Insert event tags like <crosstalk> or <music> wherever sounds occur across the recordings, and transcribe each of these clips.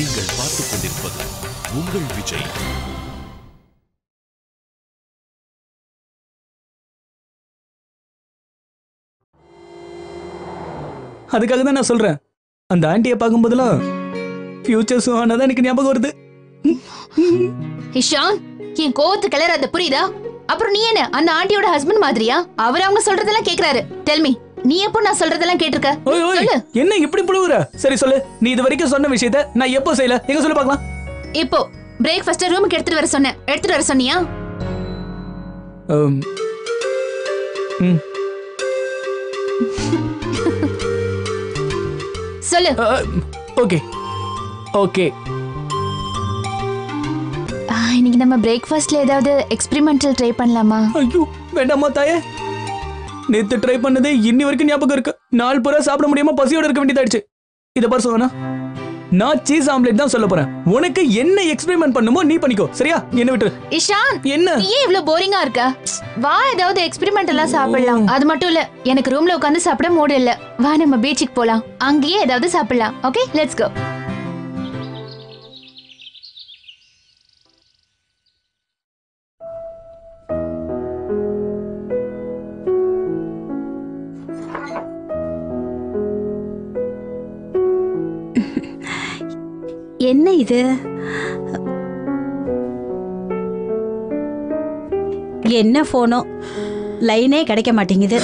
நீங்கள் பார்த்துக் கொண்டிருப்பது உங்கள் விஜய். அதுக்காக தான் நான் சொல்றேன். அந்த ஆண்டியை பார்க்கும்போதெல்லாம் ஃபியூச்சர் சுஹானா தான் எனக்கு ஞாபகம் வருது. இஷான் என் கோவத்து கிளற அது புரியுதா? அப்புறம் நீ என்ன அந்த ஆண்டியோட ஹஸ்பண்ட் மாதிரியா? அவர் அவங்க சொல்றதெல்லாம் கேக்குறாரு. டெல்மி நீ எப்போ நான் சொல்றதெல்லாம் கேட்டிருக்க? என்ன இப்படி புழுவுற? சரி சொல்லு. நீ இது வரைக்கும் சொன்ன விஷயத்த நான் எப்போ செய்யல? எங்க சொல்லு பார்க்கலாம். இப்போ பிரேக்ஃபாஸ்ட் ரூமுக்கு எடுத்துட்டு வர சொன்னேன். எடுத்துட்டு வர சொன்னியா? ம் சொல்லு. ஓகே. ஓகே. இன்னைக்கு நம்ம பிரேக்ஃபாஸ்ட்ல ஏதாவது எக்ஸ்பெரிமெண்டல் ட்ரை பண்ணலாமா? ஐயோ வேண்டாமா தாயே. நேத்து ட்ரை பண்ணதே இன்னி வரைக்கும் ஞாபகம் இருக்கு. நாள் பூரா சாப்பிட முடியாம பசியோட இருக்க வேண்டியதாயிடுச்சு இத பாரு சோனா நான் சீஸ் ஆம்லெட் தான் சொல்ல போறேன். உனக்கு என்ன எக்ஸ்பெரிமெண்ட் பண்ணுமோ நீ பண்ணிக்கோ. சரியா? என்ன விட்டு? இஷான் என்ன? நீ ஏன் இவ்ளோ போரிங்கா இருக்க? வா ஏதாவது எக்ஸ்பெரிமெண்ட் எல்லாம் சாப்பிடலாம். அது மட்டும் இல்ல எனக்கு ரூம்ல உட்கார்ந்து சாப்பிட மூடு இல்ல. வா நம்ம பீச்சுக்கு போலாம். அங்கேயே ஏதாவது சாப்பிடலாம். ஓகே லெட்ஸ் கோ இது? என்ன போனோ லைனே கிடைக்க மாட்டேங்குது.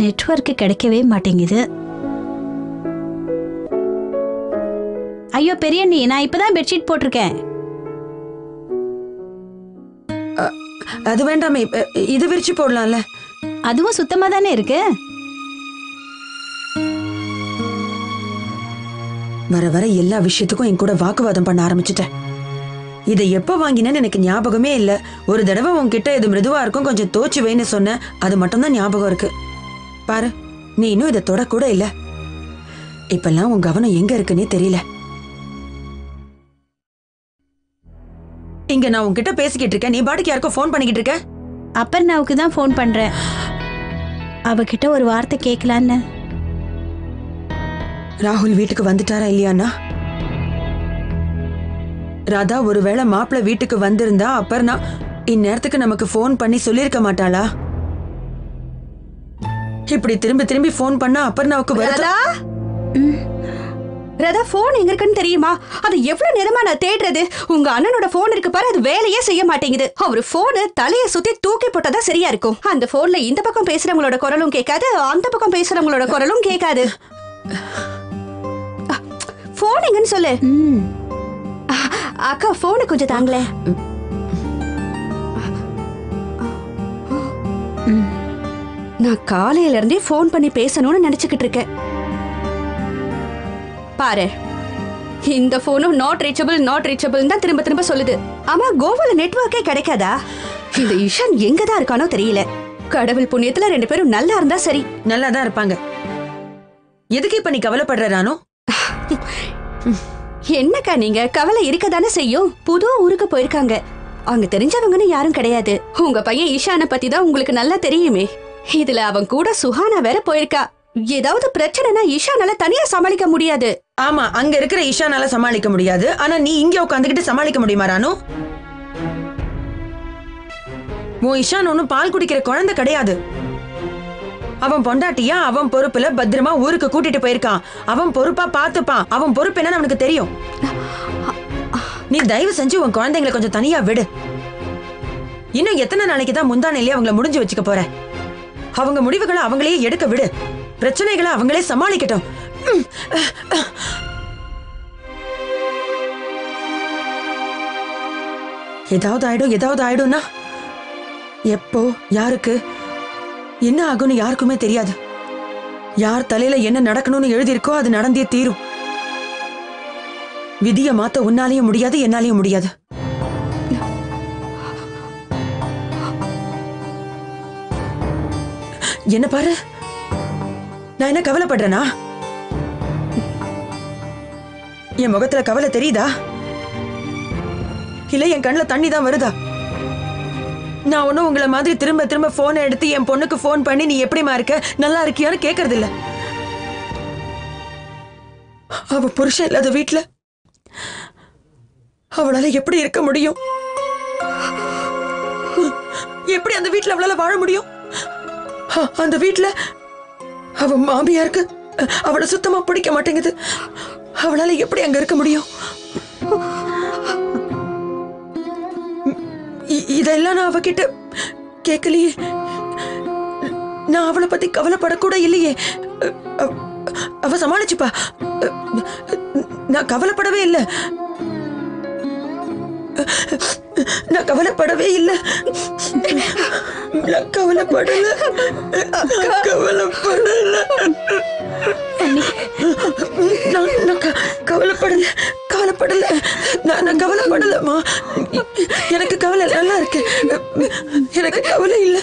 நெட்ஒர்க்கு கிடைக்கவே மாட்டேங்குது. ஐயோ பெரிய நீ நான் இப்பதான் பெட்ஷீட் போட்டிருக்கேன். அது வேண்டாமே இது விரிச்சு போடலாம்ல. அதுவும் சுத்தமா தானே இருக்கு? வர வர எல்லா விஷயத்துக்கும் என் கூட வாக்குவாதம் பண்ண ஆரம்பிச்சிட்டேன். இதை எப்ப வாங்கினேன்னு எனக்கு ஞாபகமே இல்ல. ஒரு தடவை உன்கிட்ட இது மிருதுவா இருக்கும் கொஞ்சம் தோச்சு வைன்னு சொன்ன அது மட்டும்தான் ஞாபகம் இருக்கு. பாரு நீ இன்னும் இதை தொடக்கூட இல்ல. இப்பெல்லாம் உன் கவனம் எங்க இருக்குன்னே தெரியல. இங்க நான் உன்கிட்ட பேசிக்கிட்டு இருக்கேன். நீ பாட்டுக்கு யாருக்கோ ஃபோன் பண்ணிக்கிட்டு இருக்க? அப்பர்ணாவுக்கு தான் ஃபோன் பண்றேன். அவகிட்ட ஒரு வார்த்தை கேட்கலான்னு ராகுல் வீட்டுக்கு வந்துட்டாரா இல்லையாண்ணா? ராதா ஒருவேளை மாப்பிள்ளை வீட்டுக்கு வந்திருந்தா அப்பர்னா இந்நேரத்துக்கு நமக்கு ஃபோன் பண்ணி சொல்லியிருக்க மாட்டாளா? இப்படி திரும்பி திரும்பி ஃபோன் பண்ணா அப்பர்னாவுக்கு வருதா ரதா ரதா போன் எங்க இருக்குன்னு தெரியுமா? அது எவ்வளவு நேரமா நான் தேடுறது? உங்க அண்ணனோட போன் இருக்கு பாரு அது வேலையே செய்ய மாட்டேங்குது. அவரு போனு தலைய சுத்தி தூக்கி போட்டதா சரியா இருக்கும். அந்த போன்ல இந்த பக்கம் பேசுறவங்களோட குரலும் கேட்காது அந்த பக்கம் பேசுறவங்களோட குரலும் கேட்காது. போன் எங்கன்னு சொல்லு. அக்கா போனை கொஞ்சம் தாங்களே நான் காலையில இருந்தே ஃபோன் பண்ணி பேசணும்னு நினைச்சுக்கிட்டு இருக்கேன். பாரு. இந்த போனும் நாட் ரீச்சபிள் நாட் ரீச்சபிள் தான் திரும்ப திரும்ப சொல்லுது. ஆமா கோவால நெட்வொர்க்கே கிடைக்காதா? இந்த இஷான் எங்க தான் இருக்கானோ தெரியல. கடவுள் புண்ணியத்துல ரெண்டு பேரும் நல்லா இருந்தா சரி. நல்லா தான் இருப்பாங்க. எதுக்கு இப்ப நீ கவலைப்படுற என்னக்கா நீங்க? கவலை இருக்கதானே செய்யும்? புது ஊருக்கு போயிருக்காங்க. அங்க தெரிஞ்சவங்கன்னு யாரும் கிடையாது. உங்க பையன் ஈஷானை பத்தி தான் உங்களுக்கு நல்லா தெரியுமே. இதுல அவன் கூட சுஹானா வேற போயிருக்கா. ஏதாவது பிரச்சனைனா ஈஷானால தனியா சமாளிக்க முடியாது. ஆமா அங்க இருக்கிற ஈஷானால சமாளிக்க முடியாது. ஆனா நீ இங்க உட்காந்துக்கிட்டு சமாளிக்க முடியுமா ரானு உன் இஷான் ஒன்னும் பால் குடிக்கிற குழந்தை கிடையாது. அவன் பொண்டாட்டியா அவன் பொறுப்புல பத்திரமா ஊருக்கு கூட்டிட்டு போயிருக்கான். அவன் பொறுப்பா பாத்துப்பான் அவன் பொறுப்பு என்னன்னு அவனுக்கு தெரியும். நீ தயவு செஞ்சு உன் குழந்தைங்களை கொஞ்சம் தனியா விடு. இன்னும் எத்தனை நாளைக்கு தான் முந்தானிலேயே அவங்கள முடிஞ்சு வச்சுக்க போற? அவங்க முடிவுகளை அவங்களையே எடுக்க விடு. பிரச்சனைகளை அவங்களே சமாளிக்கட்டும். ஏதாவது ஆயிடும் ஏதாவது ஆயிடும்னா? எப்போ யாருக்கு? என்ன ஆகும்னு யாருக்குமே தெரியாது. யார் தலையில என்ன நடக்கணும்னு எழுதியிருக்கோ அது நடந்தே தீரும். விதிய மாத்த உன்னாலையும் முடியாது என்னாலையும் முடியாது. என்ன பாரு? நான் என்ன கவலைப்படுறேனா? என் முகத்துல கவலை தெரியுதா? இல்ல என் கண்ணுல தண்ணி தான் வருதா? நான் ஒன்றும் உங்களை மாதிரி திரும்ப திரும்ப போனை எடுத்து என் பொண்ணுக்கு ஃபோன் பண்ணி நீ எப்படிமா இருக்க? நல்லா இருக்கியான்னு கேட்கறது இல்ல அவ புருஷன் இல்லாத வீட்ல அவளால எப்படி இருக்க முடியும்? எப்படி அந்த வீட்ல அவளால வாழ முடியும்? அந்த வீட்ல அவ மாமியாருக்கு அவளை சுத்தமா பிடிக்க மாட்டேங்குது. அவளால எப்படி அங்க இருக்க முடியும்? இ- இதெல்லாம் நான் அவகிட்ட கேட்கலையே. நான் அவளை பத்தி கவலைப்படக்கூட இல்லையே. அவ சமாளிச்சுப்பா. நான் கவலைப்படவே இல்லை. நான் கவலைப்படவே இல்லை. நான் கவலைப்படல. கவலைப்படல. நான் நான் கவலைப்படல. கவலைப்படல. நான் நான் கவலைப்படலம்மா. எனக்கு கவலை நல்லா இருக்கு. எனக்கு கவலை இல்லை.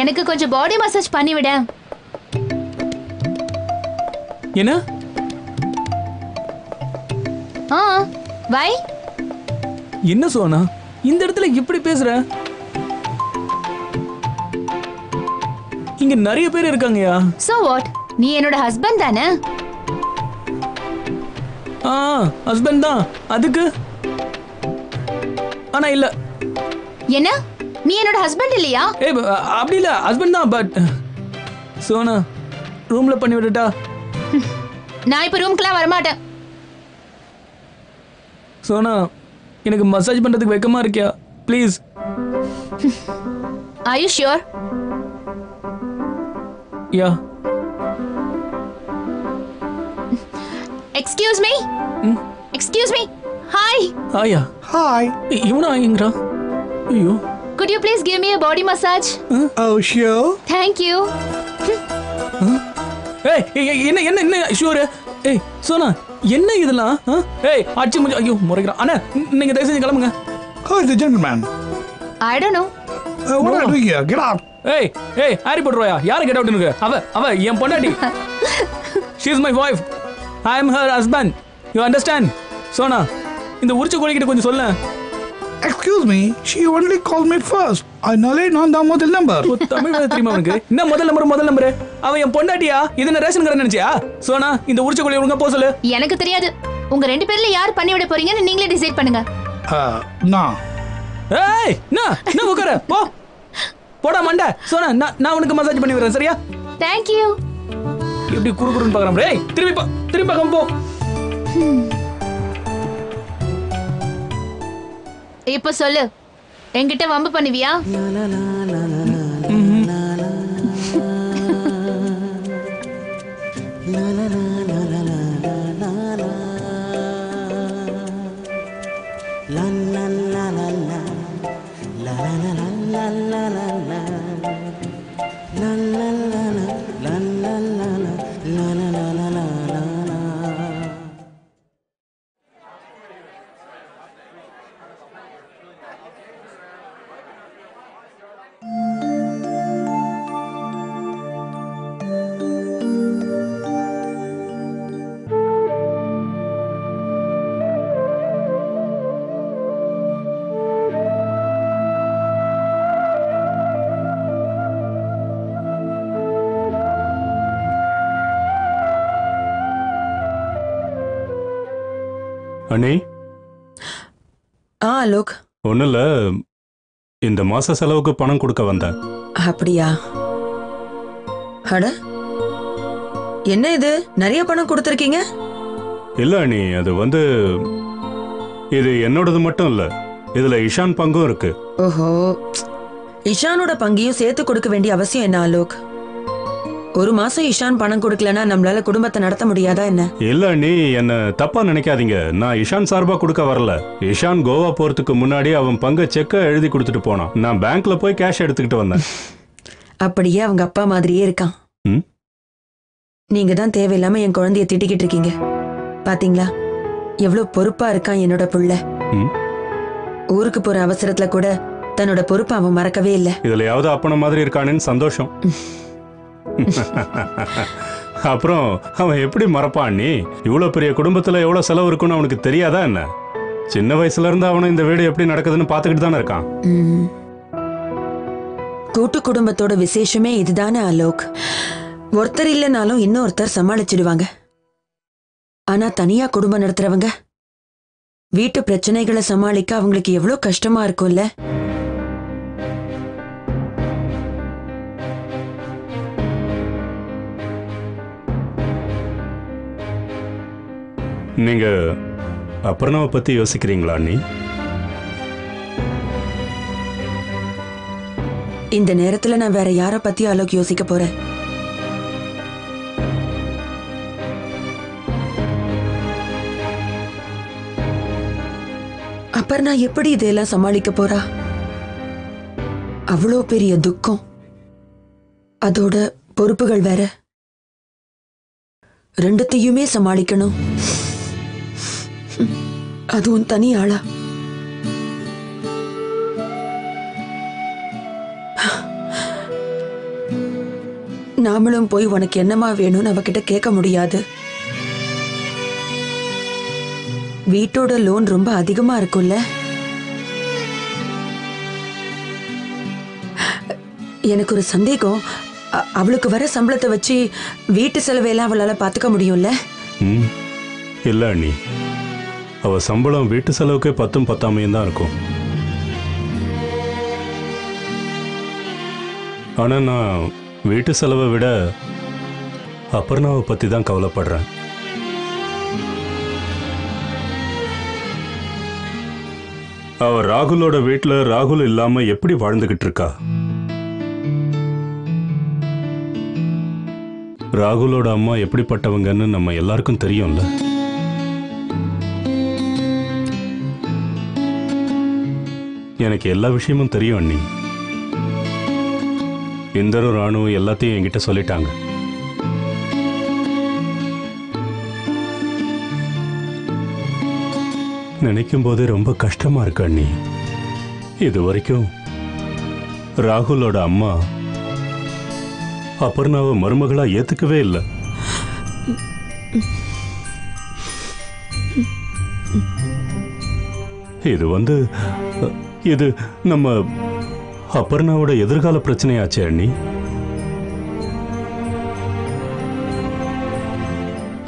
எனக்கு கொஞ்சம் பாடி மசாஜ் பண்ணி விட. என்ன? ஆ வை. என்ன சோனா? இந்த இடத்துல இப்படி பேசுற? இங்க நிறைய பேர் இருக்காங்கயா சோ வாட் நீ என்னோட ஹஸ்பண்ட் தானே? ஆ ஹஸ்பண்ட் தான். அதுக்கு? ஆனா இல்ல. என்ன? நீ என்னோட ஹஸ்பண்ட் இல்லையா? ஏ அப்படி இல்ல. ஹஸ்பண்ட் தான் பட் சோனா ரூம்ல பண்ணி விட்டுட்டா? நான் இப்ப ரூம்க்குலாம் வரமாட்டேன். சோனா எனக்கு மசாஜ் பண்றதுக்கு வெக்கமா இருக்கியா? Please I you sure yeah excuse me excuse me hi ஆயா Hi. இவனா ஆயிங்கிறா ஐயோ. Good you please give me a body massage Oh, sure. Thank you ஏய் என்ன என்ன என்ன ஷூர்? ஏய் சோனா என்ன இதெல்லாம்? ஆ? ஏய் அடிச்சு முடிஞ்சு ஐயோ முறைக்கிறான். அண்ணா நீங்க தயவு செஞ்சு கிளம்புங்க. Who is the gentleman? I don't know Uh, what are you doing here? Get out. ஏய் ஏய் ஹாரி போட்டுருவாயா யாரு கெட் அவுட்னு அவ அவ என் பொண்டாட்டி. She is my wife I am her husband you understand Sona இந்த உரிச்ச கோழிக்கிட்ட கொஞ்சம் சொல்ல Excuse me. She only called me first. I know நான் தான் முதல் number. தமிழ் தெரியுமா உனக்கு? என்ன முதல் நம்பர் முதல் நம்பர் அவன் என் பொண்டாட்டியா? இது என்ன ரேஷன் கடை நினைச்சியா? சோனா இந்த உரிச்ச கோழி ஒழுங்கா போக சொல்லு. எனக்கு தெரியாது. உங்க ரெண்டு பேர்ல யார் பண்ணி விட போறீங்கன்னு நீங்களே டிசைட் பண்ணுங்க. நான் ஏய் என்ன என்ன உட்கார. போ. போடா மண்டை. சோனா நான் நான் உனக்கு மசாஜ் பண்ணி விடுறேன் சரியா? தேங்க் யூ எப்படி குறு குறுன்னு பார்க்கறான் டேய் திரும்பி பா திரும்பி பார்க்காம போ. இப்போ சொல்லு. என்கிட்ட வம்பு பண்ணுவியா? அண்ணி? ஆ அலோக் ஒன்றும் இல்லை இந்த மாச செலவுக்கு பணம் கொடுக்க வந்தேன். அப்படியா? அட என்ன இது? நிறைய பணம் கொடுத்துருக்கீங்க? இல்லை அண்ணி அது வந்து இது என்னோடது மட்டும் இல்லை. இதில் இஷான் பங்கும் இருக்கு. ஓஹோ. இஷானோட பங்கையும் சேர்த்து கொடுக்க வேண்டிய அவசியம் என்ன அலோக் ஒரு மாசம் இஷான் பணம் கொடுக்கலனா நம்மளால குடும்பத்தை நடத்த முடியாதா என்ன? இல்லை அண்ணி என்னை தப்பா நினைக்காதீங்க. நான் இஷான் சார்பாக கொடுக்க வரல. இஷான் கோவா போகிறதுக்கு முன்னாடி அவன் பங்கை செக்கை எழுதி கொடுத்துட்டு போனான். நான் பேங்க்ல போய் கேஷ் எடுத்துக்கிட்டு வந்தேன். <laughs> அப்படியே அவங்க அப்பா மாதிரியே இருக்கான். ம்? நீங்க தான் தேவையில்லாம என் குழந்தைய திட்டிக்கிட்டு இருக்கீங்க. பாத்தீங்களா? எவ்வளவு பொறுப்பா இருக்கான் என்னோட புள்ள. ம்? ஊருக்கு போற அவசரத்துல கூட தன்னோட பொறுப்பை அவன் மறக்கவே இல்ல. இதுலயாவது அப்பன மாதிரி இருக்கானேன்னு சந்தோஷம். <laughs> <laughs> அப்புறம் அவன் எப்படி மறப்பான் நீ? இவ்வளோ பெரிய குடும்பத்தில் எவ்வளோ செலவு இருக்குன்னு அவனுக்கு தெரியாதா என்ன? சின்ன வயசுல இருந்து அவனும் இந்த வீடு எப்படி நடக்குதுன்னு பார்த்துக்கிட்டு தானே இருக்கான். கூட்டு குடும்பத்தோட விசேஷமே இதுதானே அலோக். ஒருத்தர் இல்லைனாலும் இன்னொருத்தர் சமாளிச்சிடுவாங்க. ஆனா தனியா குடும்பம் நடத்துறவங்க வீட்டு பிரச்சனைகளை சமாளிக்க அவங்களுக்கு எவ்வளோ கஷ்டமா இருக்கும்ல? நீங்க அப்புறனாவை பத்தி யோசிக்கிறீங்களா நீ இந்த நேரத்துல நான் வேற யார பத்தி அலோக் யோசிக்க போறேன்? அப்புறம் நான் எப்படி இதெல்லாம் சமாளிக்க போறா? அவ்வளோ பெரிய துக்கம். அதோட பொறுப்புகள் வேற. ரெண்டுத்தையுமே சமாளிக்கணும். அதுவும் தனி ஆளா? நாமளும் போய் உனக்கு என்னமா வேணும்னு அவகிட்ட கேட்க முடியாது. வீட்டோட லோன் ரொம்ப அதிகமா இருக்கும்ல? எனக்கு ஒரு சந்தேகம். அவளுக்கு வர சம்பளத்தை வச்சு வீட்டு செலவையெல்லாம் அவளால பாத்துக்க முடியும்ல? ம். இல்லை அண்ணி. அவ சம்பளம் வீட்டு செலவுக்கே பத்தும் பத்தாமையும் தான் இருக்கும். ஆனா நான் வீட்டு செலவை விட அபர்ணாவை பத்தி தான் கவலைப்படுறேன். அவ ராகுலோட வீட்டில் ராகுல் இல்லாம எப்படி வாழ்ந்துகிட்டு இருக்கா? ராகுலோட அம்மா எப்படிப்பட்டவங்கன்னு நம்ம எல்லாருக்கும் தெரியும்ல. எனக்கு எல்லா விஷயமும் தெரியும் அண்ணி. இந்தரும் ராணு எல்லாத்தையும் என்கிட்ட சொல்லிட்டாங்க. நினைக்கும் போதே ரொம்ப கஷ்டமா இருக்கு அண்ணி. இது வரைக்கும் ராகுலோட அம்மா அபர்ணாவை மருமகளா ஏத்துக்கவே இல்லை. இது வந்து இது நம்ம அபர்ணாவோட எதிர்கால பிரச்சனையாச்சே அண்ணி?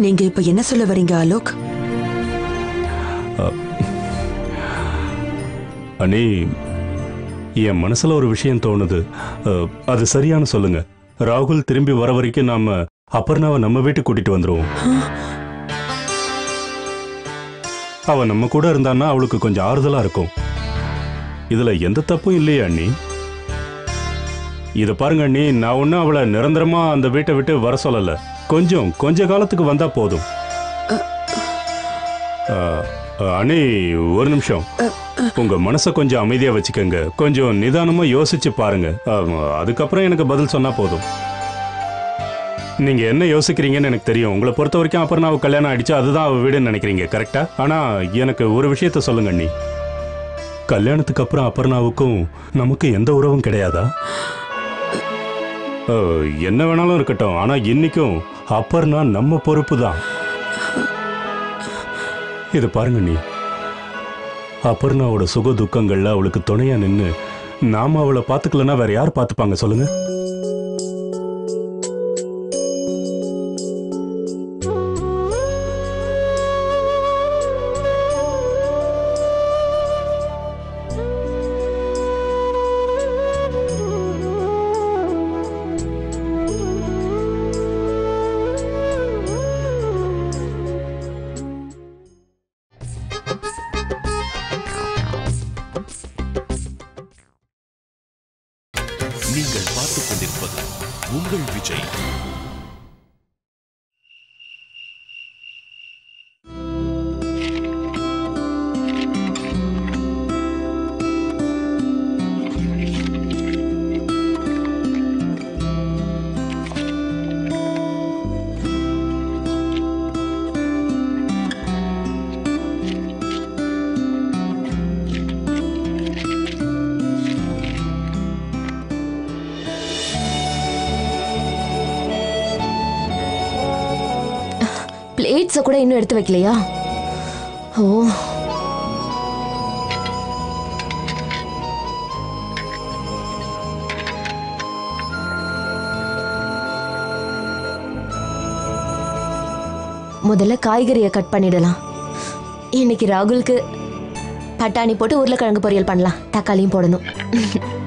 நீங்க இப்ப என்ன சொல்ல வரீங்க அலோக்? அண்ணி என் மனசுல ஒரு விஷயம் தோணுது. அது சரியான சொல்லுங்க. ராகுல் திரும்பி வர வரைக்கும் நாம அபர்ணாவை நம்ம வீட்டுக்கு கூட்டிட்டு வந்துருவோம். அவ நம்ம கூட இருந்தான்னா அவளுக்கு கொஞ்சம் ஆறுதலா இருக்கும். இதுல எந்த தப்பும் இல்லையா அண்ணி. இத பாருங்க அண்ணி. நான் ஒன்னும் அவளை நிரந்தரமா அந்த வீட்டை விட்டு வர சொல்லல. கொஞ்சம் கொஞ்ச காலத்துக்கு வந்தா போதும். ஆ, அண்ணி ஒரு நிமிஷம். உங்க மனசை கொஞ்சம் அமைதியா வச்சுக்கோங்க. கொஞ்சம் நிதானமா யோசிச்சு பாருங்க. அதுக்கப்புறம் எனக்கு பதில் சொன்னா போதும். நீங்க என்ன யோசிக்கிறீங்கன்னு எனக்கு தெரியும். உங்களை பொறுத்த வரைக்கும் அப்புறம் நான் கல்யாணம் ஆயிடுச்சு. அதுதான் அவ வீடுன்னு நினைக்கிறீங்க கரெக்டா ஆனா எனக்கு ஒரு விஷயத்த சொல்லுங்க அண்ணி. கல்யாணத்துக்கு அப்புறம் அபர்ணாவுக்கும் நமக்கு எந்த உறவும் கிடையாதா? ஓ, என்ன வேணாலும் இருக்கட்டும். ஆனா இன்னைக்கும் அப்பர்ணா நம்ம பொறுப்பு தான் இது பாருங்க நீ. அபர்ணாவோட சுக துக்கங்கள்ல அவளுக்கு துணையா நின்று நாம அவளை பார்த்துக்கலன்னா வேற யார் பார்த்துப்பாங்க? சொல்லுங்க. பிளேட்ஸை கூட இன்னும் எடுத்து வைக்கலையா? ஓ. முதல்ல காய்கறியை கட் பண்ணிடலாம். இன்னைக்கு ராகுலுக்கு பட்டாணி போட்டு உருளைக்கிழங்கு பொரியல் பண்ணலாம். தக்காளியும் போடணும்.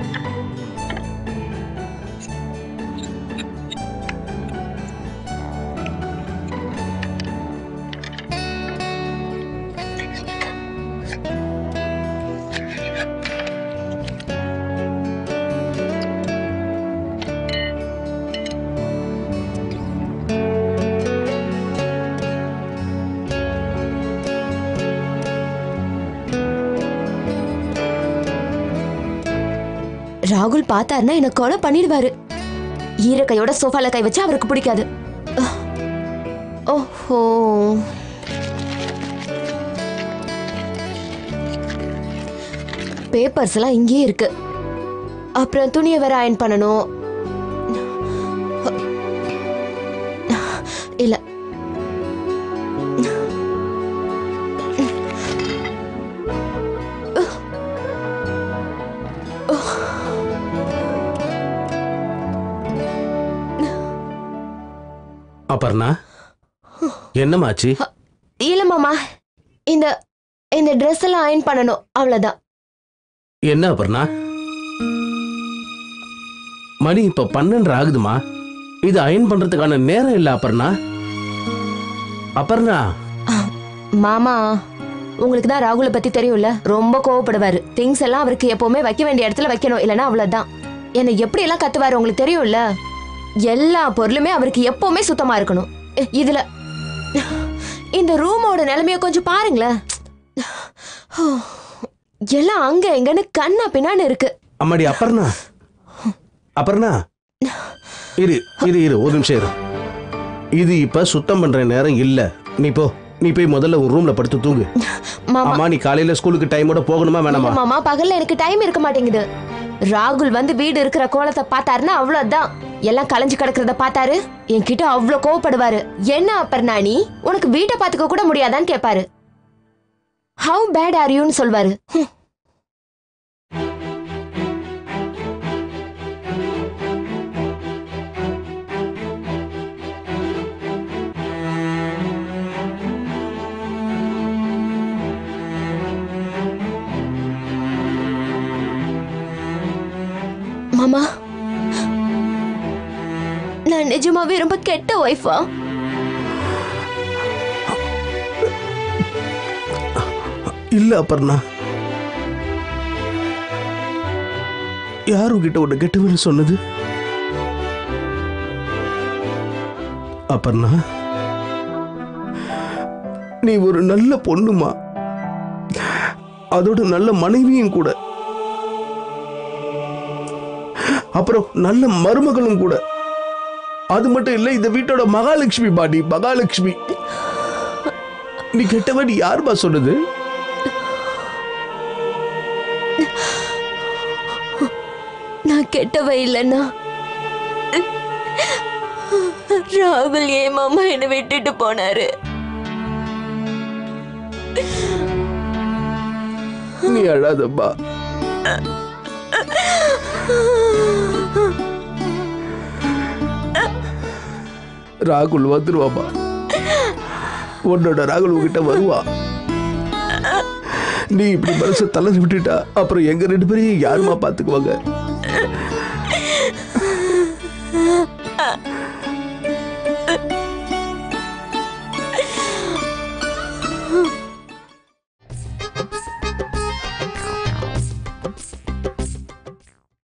பார்த்தாருன்னா என்ன கொலை பண்ணிடுவாரு. ஈரக்கையோட சோஃபால கை வச்சு அவருக்கு பிடிக்காது. ஓஹோ. பேப்பர்ஸ் எல்லாம் இங்கேயே இருக்கு. அப்புறம் துணியை வேற அயன் பண்ணணும். அபர்ணா என்னமாச்சு இல்ல மாமா. இந்த இந்த ட்ரெஸ் எல்லாம் அயன் பண்ணணும் அவ்வளவுதான். என்ன அபர்ணா? மணி இப்ப பன்னெண்டு ஆகுதுமா? இது அயன் பண்றதுக்கான நேரம் இல்ல அபர்ணா? அபர்ணா? மாமா உங்களுக்கு தான் ராகுலை பத்தி தெரியும்ல? ரொம்ப கோவப்படுவாரு. திங்ஸ் எல்லாம் அவருக்கு எப்பவுமே வைக்க வேண்டிய இடத்துல வைக்கணும் இல்லைன்னா அவ்வளவுதான். என்னை எப்படி எல்லாம் கத்துவாரு உங்களுக்கு தெரியும்ல? எல்லா பொருளுமே அவருக்கு எப்பவுமே சுத்தமா இருக்கணும். இதுல இந்த ரூமோட நிலைமைய கொஞ்சம் பாருங்களேன். எல்லாம் அங்க எங்கன்னு கண்ணா பின்னான்னு இருக்கு. அம்மாடி அபர்ணா. அபர்ணா. இரு இரு இரு ஒரு நிமிஷம் இரு. இது இப்ப சுத்தம் பண்ற நேரம் இல்ல. நீ போ. நீ போய் முதல்ல உன் ரூம்ல படுத்து தூங்கு. மாமா. அம்மா நீ காலையில ஸ்கூலுக்கு டைமோட போகணுமா வேணாமா? மாமா பகல்ல எனக்கு டைம் இருக்க மாட்டேங்குது. ராகுல் வந்து வீடு இருக்கிற கோலத்தை பார்த்தாருன்னா அவ்வளவுதான். எல்லாம் கலைஞ்சு கிடக்கிறத பார்த்தாரு? என்கிட்ட அவ்வளவு கோவப்படுவாரு. என்ன அப்பர்ணா நீ உனக்கு வீட்டை பார்த்துக்க கூட முடியாதான்னு கேட்பாரு. ஹவு பேட் ஆர் யூன்னு சொல்வாரு. மாமா? நான் நிஜமாவே ரொம்ப கெட்ட ஒய்ஃபா இல்ல அபர்ணா. யார் உங்ககிட்ட உன்னை கெட்டவன்னு சொன்னது? அப்பர்ணா நீ ஒரு நல்ல பொண்ணுமா? அதோட நல்ல மனைவியும் கூட. அப்புறம் நல்ல மருமகளும் கூட. அது மட்டும் இல்ல இந்த வீட்டோட மகாலட்சுமி பாடி மகாலட்சுமி. நீ கெட்டவன் யாருமா சொன்னது? நான் கெட்டவ இல்லைன்னா ராகுல் ஏன் மாமா என்னை விட்டுட்டு போனாரு? நீ அழாதம்மா. ராகுல் வந்துருவாமா உன்னோட ராகுல் உங்ககிட்ட வருவா. நீ இப்படி மனசை தளர்ந்து விட்டுட்டா அப்புறம் எங்க ரெண்டு பேரையும் யாருமா பாத்துக்குவாங்க